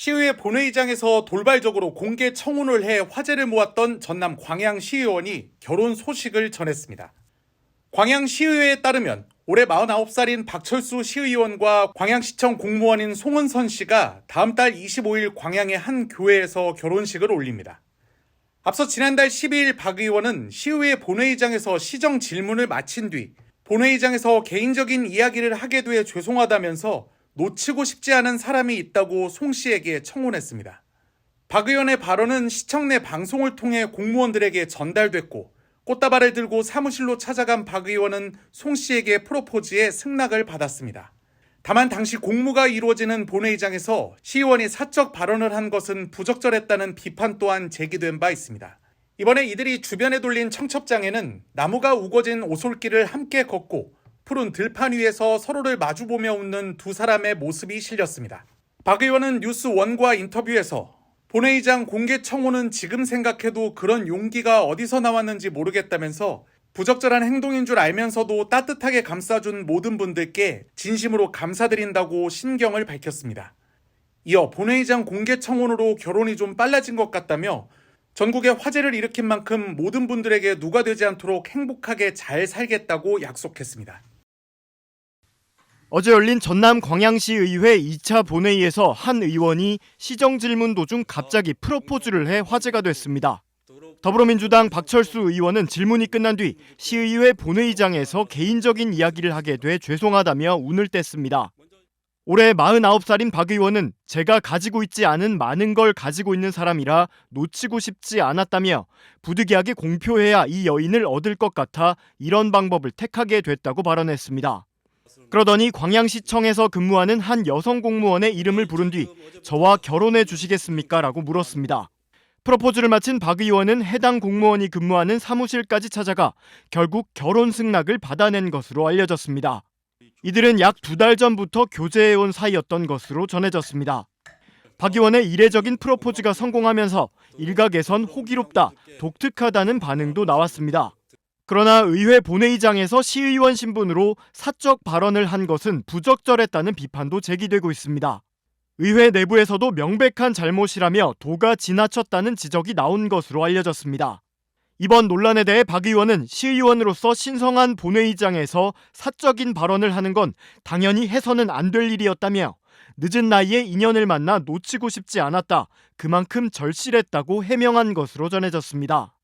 시의회 본회의장에서 돌발적으로 공개 청혼을 해 화제를 모았던 전남 광양시의원이 결혼 소식을 전했습니다. 광양시의회에 따르면 올해 49살인 박철수 시의원과 광양시청 공무원인 송은선 씨가 다음 달 25일 광양의 한 교회에서 결혼식을 올립니다. 앞서 지난달 12일 박 의원은 시의회 본회의장에서 시정 질문을 마친 뒤 본회의장에서 개인적인 이야기를 하게 돼 죄송하다면서 놓치고 싶지 않은 사람이 있다고 송 씨에게 청혼했습니다. 박 의원의 발언은 시청 내 방송을 통해 공무원들에게 전달됐고 꽃다발을 들고 사무실로 찾아간 박 의원은 송 씨에게 프로포즈에 승낙을 받았습니다. 다만 당시 공무가 이루어지는 본회의장에서 시의원이 사적 발언을 한 것은 부적절했다는 비판 또한 제기된 바 있습니다. 이번에 이들이 주변에 돌린 청첩장에는 나무가 우거진 오솔길을 함께 걷고 푸른 들판 위에서 서로를 마주보며 웃는 두 사람의 모습이 실렸습니다. 박 의원은 뉴스 원과 인터뷰에서 본회의장 공개 청혼은 지금 생각해도 그런 용기가 어디서 나왔는지 모르겠다면서 부적절한 행동인 줄 알면서도 따뜻하게 감싸준 모든 분들께 진심으로 감사드린다고 심경을 밝혔습니다. 이어 본회의장 공개 청혼으로 결혼이 좀 빨라진 것 같다며 전국에 화제를 일으킨 만큼 모든 분들에게 누가 되지 않도록 행복하게 잘 살겠다고 약속했습니다. 어제 열린 전남 광양시 의회 2차 본회의에서 한 의원이 시정 질문 도중 갑자기 프로포즈를 해 화제가 됐습니다. 더불어민주당 박철수 의원은 질문이 끝난 뒤 시의회 본회의장에서 개인적인 이야기를 하게 돼 죄송하다며 운을 뗐습니다. 올해 49살인 박 의원은 제가 가지고 있지 않은 많은 걸 가지고 있는 사람이라 놓치고 싶지 않았다며 부득이하게 공표해야 이 여인을 얻을 것 같아 이런 방법을 택하게 됐다고 발언했습니다. 그러더니 광양시청에서 근무하는 한 여성 공무원의 이름을 부른 뒤 저와 결혼해 주시겠습니까? 라고 물었습니다. 프로포즈를 마친 박 의원은 해당 공무원이 근무하는 사무실까지 찾아가 결국 결혼 승낙을 받아낸 것으로 알려졌습니다. 이들은 약 두 달 전부터 교제해온 사이였던 것으로 전해졌습니다. 박 의원의 이례적인 프로포즈가 성공하면서 일각에선 호기롭다, 독특하다는 반응도 나왔습니다. 그러나 의회 본회의장에서 시의원 신분으로 사적 발언을 한 것은 부적절했다는 비판도 제기되고 있습니다. 의회 내부에서도 명백한 잘못이라며 도가 지나쳤다는 지적이 나온 것으로 알려졌습니다. 이번 논란에 대해 박 의원은 시의원으로서 신성한 본회의장에서 사적인 발언을 하는 건 당연히 해서는 안 될 일이었다며 늦은 나이에 인연을 만나 놓치고 싶지 않았다. 그만큼 절실했다고 해명한 것으로 전해졌습니다.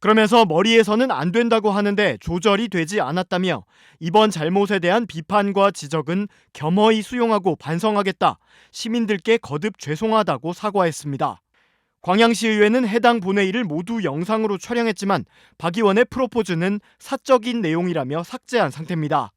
그러면서 머리에서는 안 된다고 하는데 조절이 되지 않았다며 이번 잘못에 대한 비판과 지적은 겸허히 수용하고 반성하겠다. 시민들께 거듭 죄송하다고 사과했습니다. 광양시의회는 해당 본회의를 모두 영상으로 촬영했지만 박 의원의 프로포즈는 사적인 내용이라며 삭제한 상태입니다.